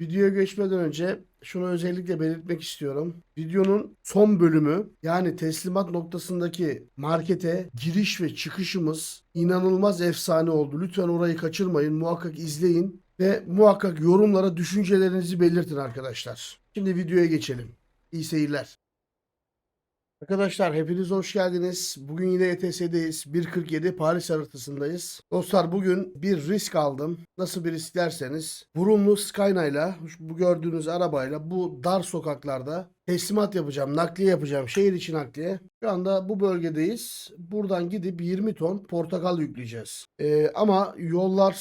Videoya geçmeden önce şunu özellikle belirtmek istiyorum. Videonun son bölümü yani teslimat noktasındaki markete giriş ve çıkışımız inanılmaz efsane oldu. Lütfen orayı kaçırmayın. Muhakkak izleyin ve muhakkak yorumlara düşüncelerinizi belirtin arkadaşlar. Şimdi videoya geçelim. İyi seyirler. Arkadaşlar hepiniz hoş geldiniz. Bugün yine ETS'deyiz. 1.47 Paris haritasındayız. Dostlar bugün bir risk aldım. Nasıl bir risk derseniz. Burunlu Skyline'la bu gördüğünüz arabayla bu dar sokaklarda teslimat yapacağım. Nakliye yapacağım. Şehir içi nakliye. Şu anda bu bölgedeyiz. Buradan gidip 20 ton portakal yükleyeceğiz. Ee, ama yollar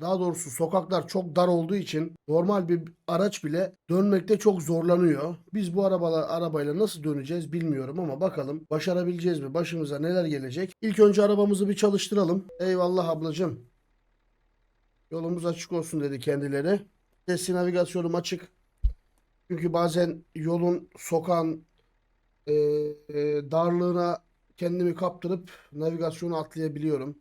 daha doğrusu sokaklar çok dar olduğu için normal bir araç bile dönmekte çok zorlanıyor. Biz bu arabalar arabayla nasıl döneceğiz bilmiyorum ama bakalım başarabileceğiz mi? Başımıza neler gelecek? İlk önce arabamızı bir çalıştıralım. Eyvallah ablacığım. Yolumuz açık olsun dedi kendileri. Sesli navigasyonum açık. Çünkü bazen yolun sokağın e, e, darlığına kendimi kaptırıp navigasyonu atlayabiliyorum.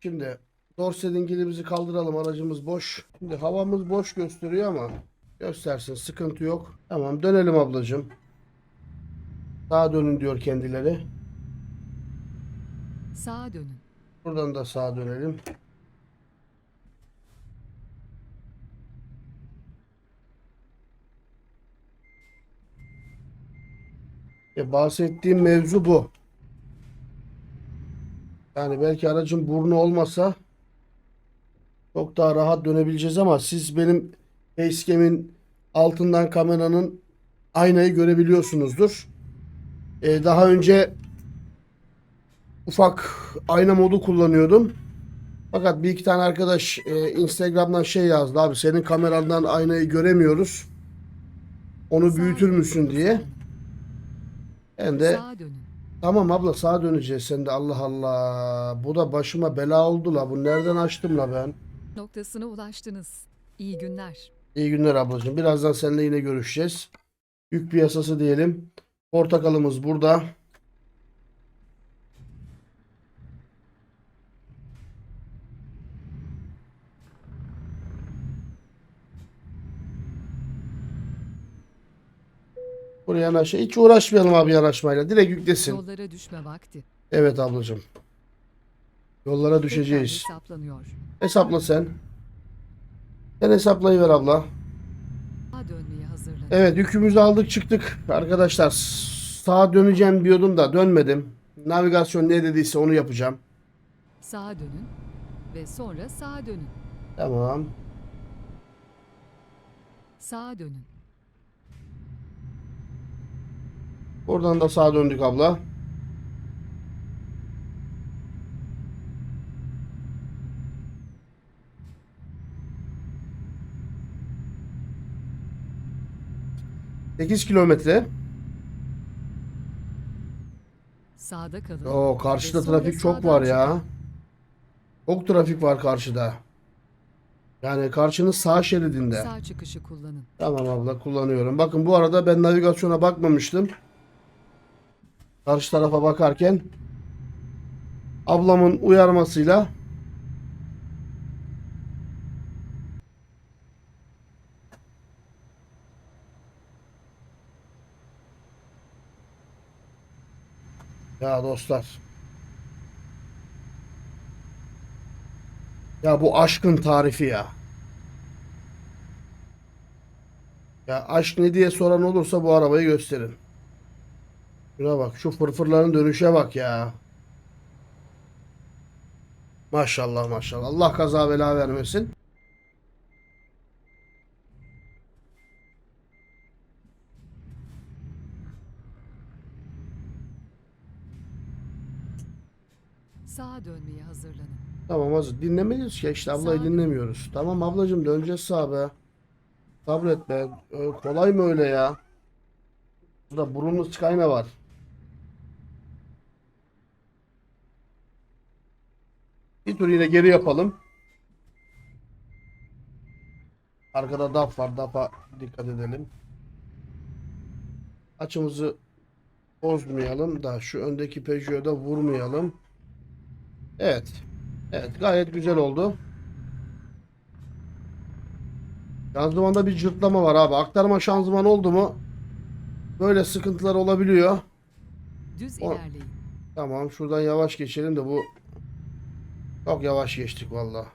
Şimdi Dorse dingilimizi kaldıralım. Aracımız boş. Şimdi havamız boş gösteriyor ama göstersin. Sıkıntı yok. Tamam dönelim ablacığım. Sağa dönün diyor kendileri. Sağa dönün. Buradan da sağa dönelim. E, bahsettiğim mevzu bu. Yani belki aracın burnu olmasa çok daha rahat dönebileceğiz ama siz benim facecam'in altından kameranın aynayı görebiliyorsunuzdur. E, daha önce ufak ayna modu kullanıyordum. Fakat bir iki tane arkadaş e, Instagram'dan şey yazdı abi senin kamerandan aynayı göremiyoruz. Onu büyütür müsün diye. Ben de tamam abla sağa döneceğiz sen de Allah Allah. Bu da başıma bela oldu la. Bu nereden açtım la ben? Noktasına ulaştınız. İyi günler. İyi günler ablacığım. Birazdan seninle yine görüşeceğiz. Yük piyasası diyelim. Portakalımız burada. Buraya yanaşa. Hiç uğraşmayalım abi yanaşmayla. Direkt yüklesin. Yollara düşme vakti. Evet ablacığım. Yollara düşeceğiz. hesaplanıyor. Hesapla sen. Sen hesaplayıver abla. Evet yükümüzü aldık çıktık. Arkadaşlar sağa döneceğim diyordum da dönmedim. Navigasyon ne dediyse onu yapacağım. Sağa dönün ve sonra sağa dönün. Tamam. Sağa dönün. Buradan da sağa döndük abla. Sekiz kilometre. Sağda kalın. Oo karşıda Ve sonra trafik çok sağdan var ya. çıkın. Çok trafik var karşıda. Yani karşının sağ şeridinde. Sağ çıkışı kullanın. Tamam abla kullanıyorum. Bakın bu arada ben navigasyona bakmamıştım. Karşı tarafa bakarken ablamın uyarmasıyla Ya dostlar. Ya bu aşkın tarifi ya. Ya aşk ne diye soran olursa bu arabayı gösterin. Şuna bak şu fırfırların dönüşe bak ya. Maşallah maşallah. Allah kaza bela vermesin. Sağa dönmeye hazırlanın. Tamam hazır. Dinlemeliyiz ki işte ablayı Sağa. dinlemiyoruz. Tamam ablacığım döneceğiz sağa be. Sabret be. Ö- Kolay mı öyle ya? Burada burunlu çıkayma var. Bir tur yine geri yapalım. Arkada DAF var. DAF'a dikkat edelim. Açımızı bozmayalım da şu öndeki Peugeot'da vurmayalım. Evet. Evet gayet güzel oldu. Şanzımanda bir cırtlama var abi. Aktarma şanzıman oldu mu böyle sıkıntılar olabiliyor. Düz O- ilerleyin. Tamam şuradan yavaş geçelim de bu çok yavaş geçtik valla.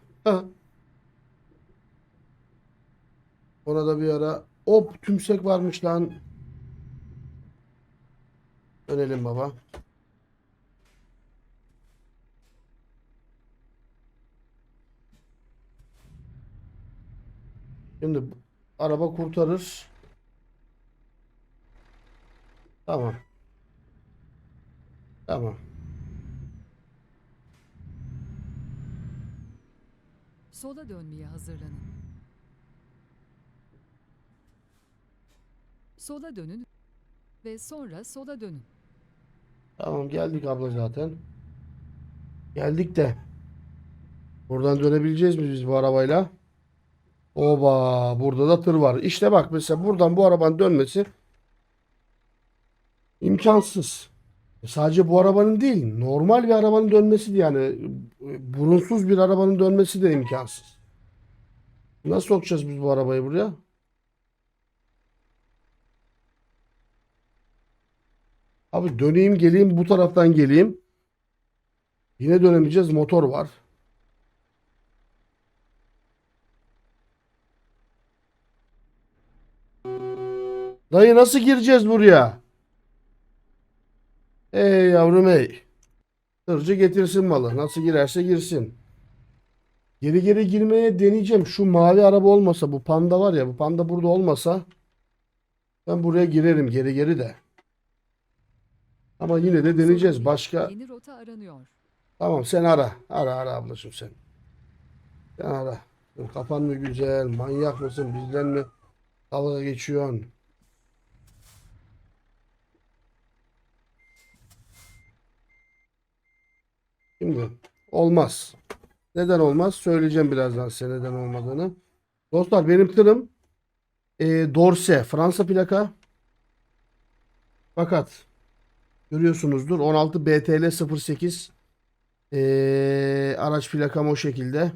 Ona da bir ara hop tümsek varmış lan. Dönelim baba. Şimdi araba kurtarır. Tamam. Tamam. Sola dönmeye hazırlanın. Sola dönün ve sonra sola dönün. Tamam geldik abla zaten. Geldik de. Buradan dönebileceğiz mi biz bu arabayla? Oba burada da tır var. İşte bak mesela buradan bu arabanın dönmesi imkansız. Sadece bu arabanın değil, normal bir arabanın dönmesi de yani e, burunsuz bir arabanın dönmesi de imkansız. Nasıl sokacağız biz bu arabayı buraya? Abi döneyim geleyim bu taraftan geleyim. Yine dönemeyeceğiz motor var. Dayı nasıl gireceğiz buraya? Ey yavrum ey. Tırcı getirsin malı. Nasıl girerse girsin. Geri geri girmeye deneyeceğim. Şu mavi araba olmasa bu panda var ya bu panda burada olmasa ben buraya girerim geri geri de. Ama yine de deneyeceğiz. Başka Yeni rota aranıyor. Tamam sen ara. Ara ara ablacığım sen. Sen ara. Kafan mı güzel? Manyak mısın? Bizden mi dalga geçiyorsun? Şimdi olmaz. Neden olmaz? Söyleyeceğim birazdan size neden olmadığını. Dostlar benim tırım e, Dorse Fransa plaka. Fakat görüyorsunuzdur 16 BTL 08 ee, araç plakam o şekilde.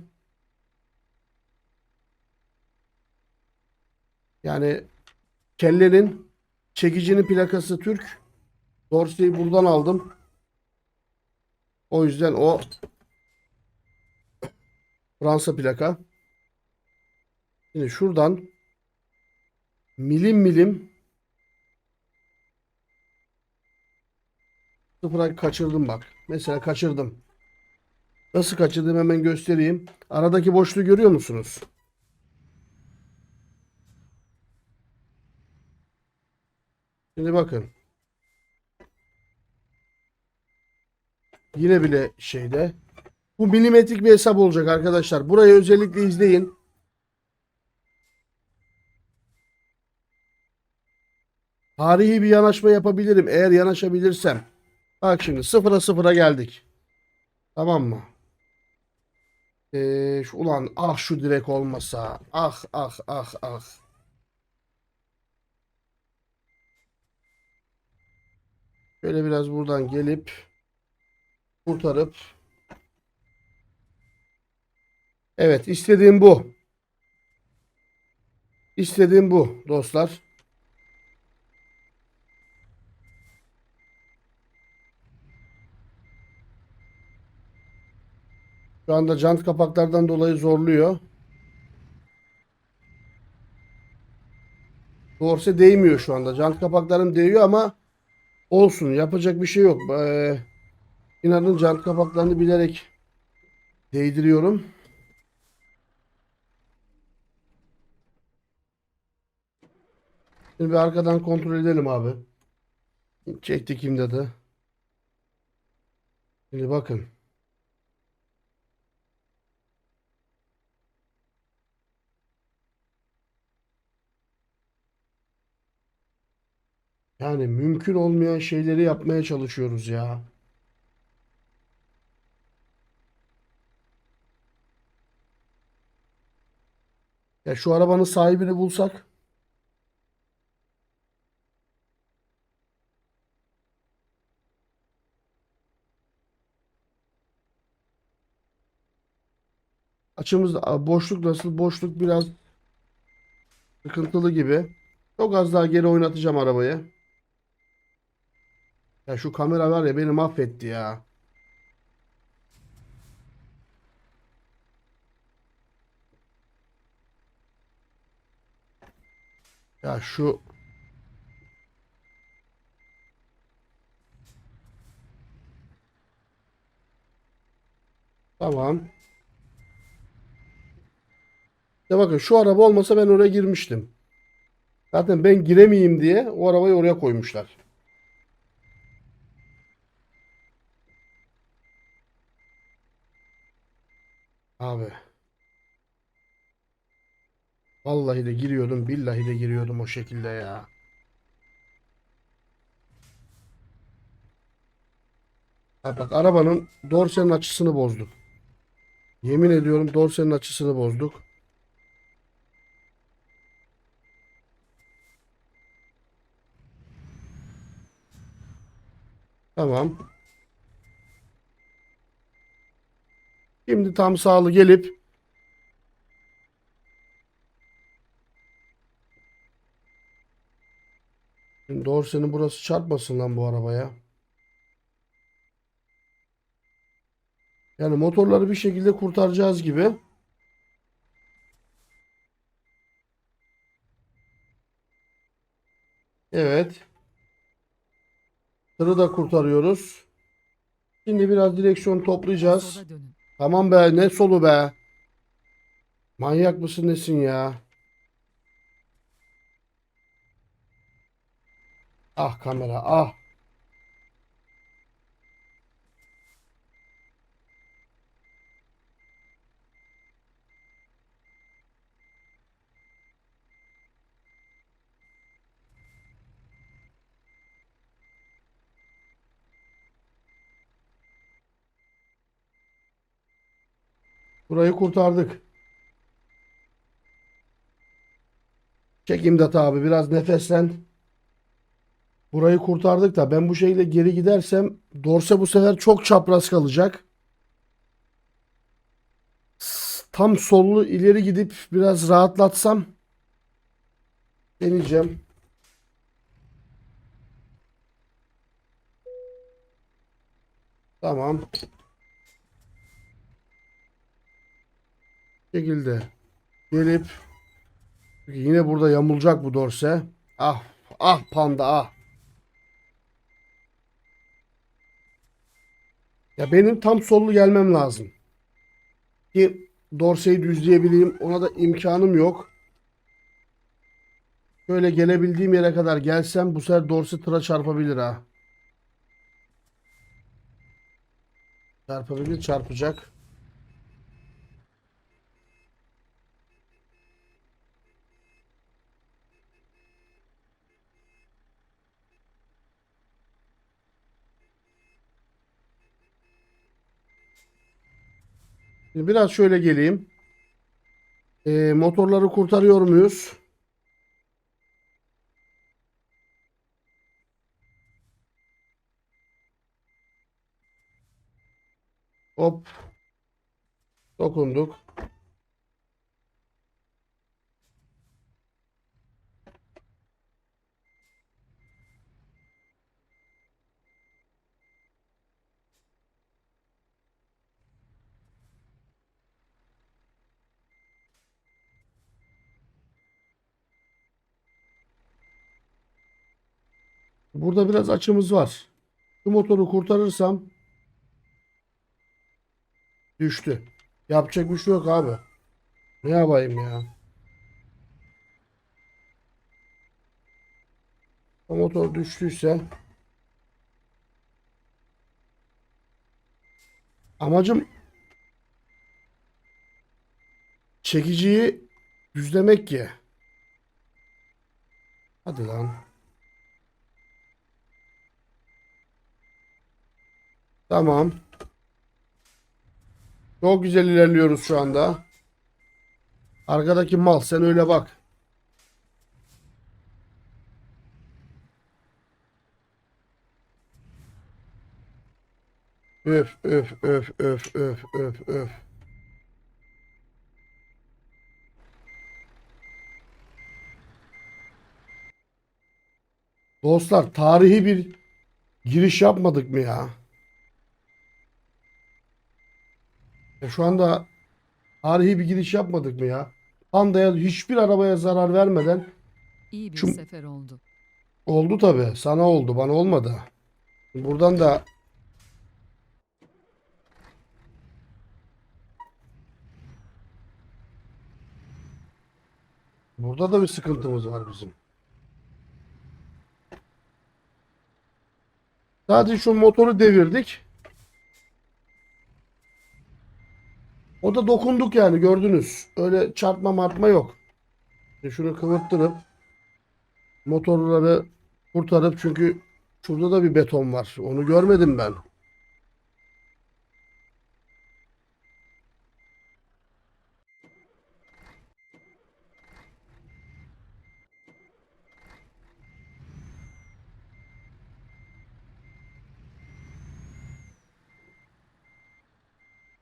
Yani kellerin çekicinin plakası Türk. Dorse'yi buradan aldım. O yüzden o Fransa plaka. Şimdi şuradan milim milim sıfıra kaçırdım bak. Mesela kaçırdım. Nasıl kaçırdım hemen göstereyim. Aradaki boşluğu görüyor musunuz? Şimdi bakın. Yine bile şeyde. Bu milimetrik bir hesap olacak arkadaşlar. Burayı özellikle izleyin. Tarihi bir yanaşma yapabilirim eğer yanaşabilirsem. Bak şimdi sıfıra sıfıra geldik. Tamam mı? Ee, şu, ulan ah şu direk olmasa. Ah ah ah ah. Şöyle biraz buradan gelip kurtarıp Evet istediğim bu. İstediğim bu dostlar. Şu anda jant kapaklardan dolayı zorluyor. Dorse değmiyor şu anda. Jant kapaklarım değiyor ama olsun. Yapacak bir şey yok. Ee, inanın jant kapaklarını bilerek değdiriyorum. Şimdi bir arkadan kontrol edelim abi. Çektik imdadı. Şimdi bakın. Yani mümkün olmayan şeyleri yapmaya çalışıyoruz ya. Ya şu arabanın sahibini bulsak açımızda boşluk nasıl? Boşluk biraz Sıkıntılı gibi. Çok az daha geri oynatacağım arabayı. Ya şu kamera var ya beni mahvetti ya. Ya şu Tamam. Ya bakın şu araba olmasa ben oraya girmiştim. Zaten ben giremeyeyim diye o arabayı oraya koymuşlar. Abi. Vallahi de giriyordum, billahi de giriyordum o şekilde ya. Ha bak arabanın dorsenin açısını bozduk. Yemin ediyorum dorsenin açısını bozduk. Tamam. Şimdi tam sağlı gelip Şimdi dorsenin burası çarpmasın lan bu arabaya. Yani motorları bir şekilde kurtaracağız gibi. Evet. Tırı da kurtarıyoruz. Şimdi biraz direksiyon toplayacağız. Tamam be ne solu be. Manyak mısın nesin ya? Ah kamera ah. Burayı kurtardık. Çek imdat abi biraz nefeslen. Burayı kurtardık da ben bu şekilde geri gidersem dorse bu sefer çok çapraz kalacak. Tam sollu ileri gidip biraz rahatlatsam deneyeceğim. Tamam. Şekilde gelip yine burada yamulacak bu dorse. Ah ah panda ah. Ya benim tam sollu gelmem lazım. Ki dorseyi düzleyebileyim. Ona da imkanım yok. Şöyle gelebildiğim yere kadar gelsem bu sefer dorse tıra çarpabilir ha. Çarpabilir çarpacak. Şimdi biraz şöyle geleyim. Ee, motorları kurtarıyor muyuz? Hop. Dokunduk. Burada biraz açımız var. Şu motoru kurtarırsam düştü. Yapacak bir şey yok abi. Ne yapayım ya? O motor düştüyse amacım çekiciyi düzlemek ki. Hadi lan. Tamam. Çok güzel ilerliyoruz şu anda. Arkadaki mal sen öyle bak. Öf öf öf öf öf öf öf. Dostlar tarihi bir giriş yapmadık mı ya? Ya şu anda tarihi bir giriş yapmadık mı ya? Panda'ya hiçbir arabaya zarar vermeden İyi bir Şu- sefer oldu. oldu tabi. Sana oldu, bana olmadı. Buradan da Burada da bir sıkıntımız var bizim. Sadece şu motoru devirdik. O da dokunduk yani gördünüz. Öyle çarpma martma yok. Şimdi Şunu kıvırttırıp motorları kurtarıp çünkü şurada da bir beton var. Onu görmedim ben.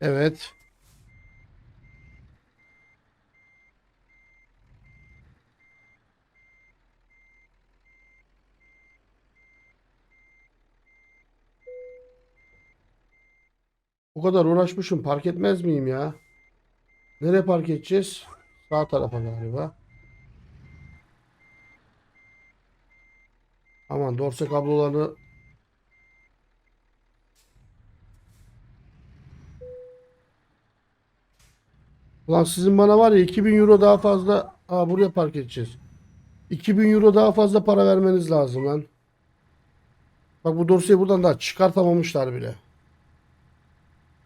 Evet. Bu kadar uğraşmışım. Park etmez miyim ya? Nereye park edeceğiz? Sağ tarafa galiba. Aman dorse kablolarını Ulan sizin bana var ya 2000 euro daha fazla Aa, buraya park edeceğiz. 2000 euro daha fazla para vermeniz lazım lan. Bak bu dorseyi buradan daha çıkartamamışlar bile.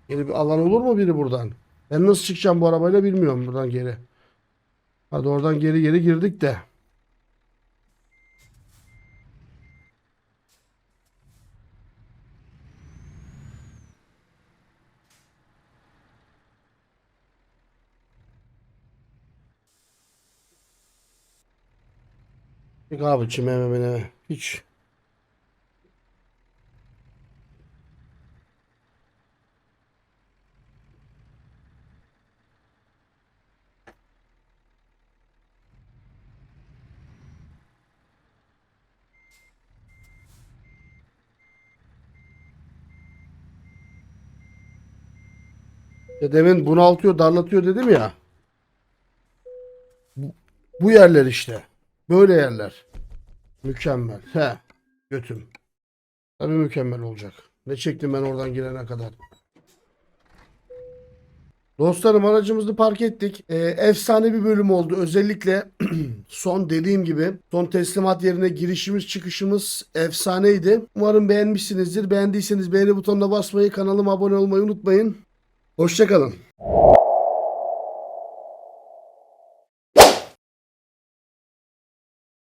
Yeni bir alan olur mu biri buradan? Ben nasıl çıkacağım bu arabayla bilmiyorum buradan geri. Hadi oradan geri geri girdik de. Abi çimene Hiç. Ya demin bunaltıyor, darlatıyor dedim ya. Bu, yerler işte. Böyle yerler. Mükemmel. He. Götüm. Tabii mükemmel olacak. Ne çektim ben oradan girene kadar. Dostlarım aracımızı park ettik. Ee, efsane bir bölüm oldu. Özellikle son dediğim gibi son teslimat yerine girişimiz çıkışımız efsaneydi. Umarım beğenmişsinizdir. Beğendiyseniz beğeni butonuna basmayı, kanalıma abone olmayı unutmayın. Hoşçakalın.